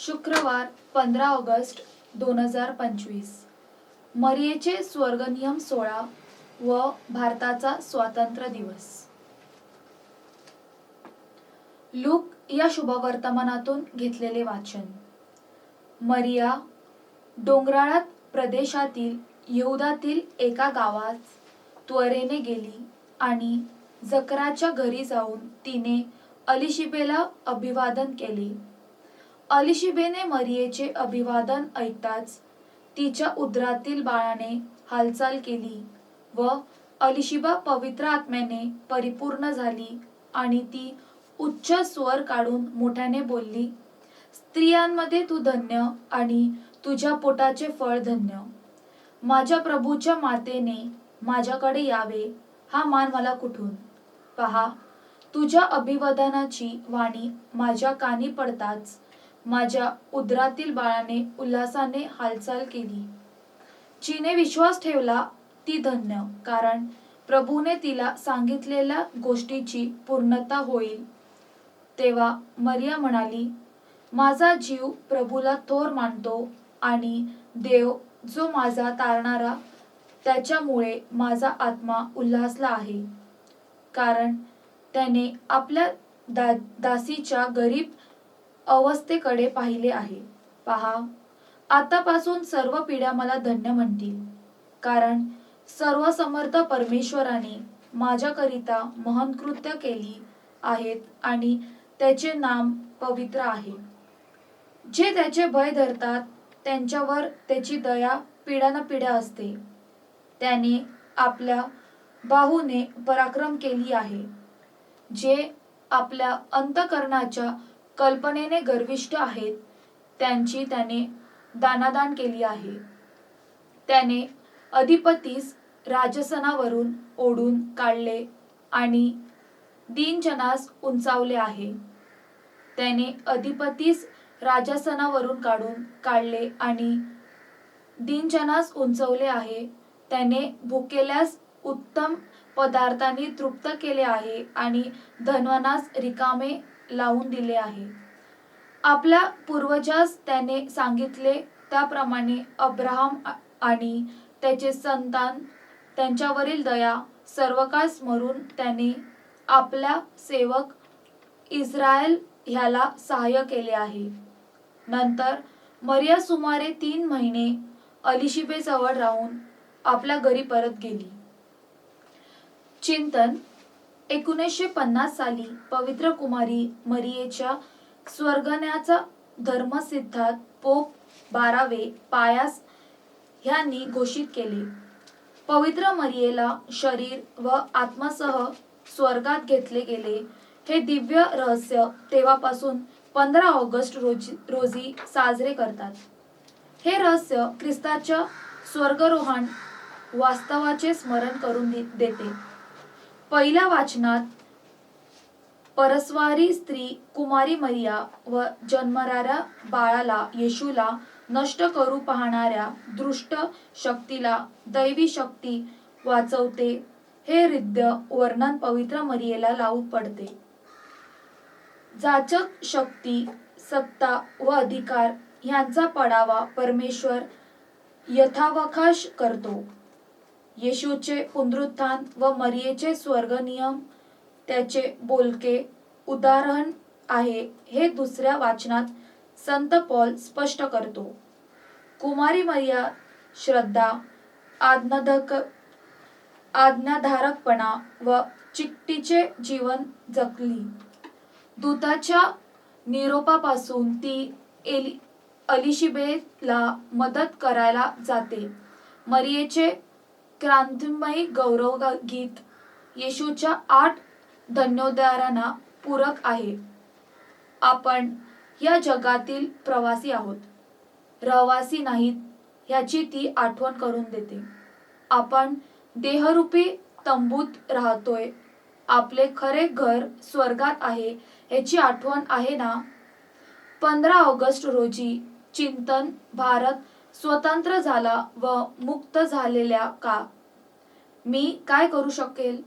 शुक्रवार पंधरा ऑगस्ट दोन हजार पंचवीस. मरियेचे स्वर्गनियम सोळा व भारताचा स्वातंत्र्य दिवस. लूक या शुभवर्तमानातून घेतलेले वाचन. मरिया डोंगराळात प्रदेशातील यहुदातील एका गावात त्वरेने गेली आणि जकराच्या घरी जाऊन तिने अलिशिबेला अभिवादन केले. अलिशिबेने मरियेचे अभिवादन ऐकताच तिच्या उदरातील बाळाने हालचाल केली व अलिशिबा पवित्र आत्म्याने परिपूर्ण झाली आणि ती उच्च स्वर काढून मोठ्याने बोलली स्त्रियांमध्ये तू धन्य आणि तुझ्या पोटाचे फळ धन्य. माझ्या प्रभूच्या मातेने माझ्याकडे यावे हा मान मला कुठून? पहा तुझ्या अभिवादनाची वाणी माझ्या कानी पडताच माझ्या उदरातील बाळाने उल्हासाने हालचाल केली. जिने विश्वास ठेवला ती धन्य कारण प्रभूने तिला सांगितलेल्या गोष्टीची पूर्णता होईल. तेव्हा मरिया म्हणाली माझा जीव प्रभूला थोर मानतो आणि देव जो माझा तारणारा त्याच्यामुळे माझा आत्मा उल्हासला आहे. कारण त्याने आपल्या दा दासीच्या गरीब अवस्थेकडे पाहिले आहे. पहा आतापासून सर्व पिढ्या मला धन्य म्हणतील. कारण सर्व समर्थ परमेश्वराने माझ्याकरिता महान कृत्य केली आहेत आणि त्याचे नाम पवित्र आहे. जे त्याचे भय धरतात त्यांच्यावर त्याची दया पिढ्यान पिढ्या असते. त्याने आपल्या बाहूने पराक्रम केली आहे. जे आपल्या अंतकरणाच्या कल्पनेने गर्विष्ठ आहेत त्यांची त्याने दानादान केली आहे. त्याने अधिपतीस राजसनावरून ओढून काढले आणि दीनजनास उंचावले आहे. त्याने अधिपतीस राजसनावरून काढून काढले आणि दीनजनास उंचवले आहे. त्याने भुकेल्यास उत्तम पदार्थांनी तृप्त केले आहे आणि धनवनास रिकामे लावून दिले आहे. आपल्या पूर्वजास त्याने सांगितले त्याप्रमाणे अब्राहम आणि त्याचे संतान त्यांच्यावरील दया सर्व काळ स्मरून त्याने आपल्या सेवक इस्रायल ह्याला सहाय्य केले आहे. नंतर मर्या सुमारे तीन महिने अलिशिबेजवळ राहून आपल्या घरी परत गेली. चिंतन एकोणीसशे पन्नास साली पवित्र कुमारी मरियेच्या स्वर्गण्याचा धर्मसिद्धात पोप बारावे पायास ह्यांनी घोषित केले. पवित्र मरियेला शरीर व आत्मासह स्वर्गात घेतले गेले. हे दिव्य रहस्य तेव्हापासून पंधरा ऑगस्ट रोजी रोजी साजरे करतात. हे रहस्य ख्रिस्ताच्या स्वर्गरोहण वास्तवाचे स्मरण करून दे- देते. पहिल्या वाचनात परस्वारी स्त्री कुमारी मरिया व जन्मणाऱ्या बाळाला येशूला नष्ट करू पाहणाऱ्या दृष्ट शक्तीला दैवी शक्ती वाचवते हे रिद्ध वर्णन पवित्र मरियेला लावू पडते. जाचक शक्ती सत्ता व अधिकार ह्यांचा पडावा परमेश्वर यथावकाश करतो. येशूचे पुनरुत्थान व मरियेचे स्वर्गनियम त्याचे बोलके उदाहरण आहे हे दुसऱ्या वाचनात संत पॉल स्पष्ट करतो. कुमारी मरिया श्रद्धा आज्ञाधक आज्ञाधारकपणा व चिकटीचे जीवन जगली. दूताच्या निरोपापासून ती एली अलिशिबेला मदत करायला जाते. मरियेचे क्रांतिमयी गौरव गीत येशूच्या आठ धन्योद्धारांना पूरक आहे. आपण या जगातील प्रवासी आहोत. रहवासी नाहीत ह्याची ती आठवण करून देते. आपण देहरूपी तंबूत राहतोय. आपले खरे घर स्वर्गात आहे ह्याची आठवण आहे ना? पंधरा ऑगस्ट रोजी चिंतन भारत स्वतंत्र झाला व मुक्त झालेल्या का? मी काय करू शकेल?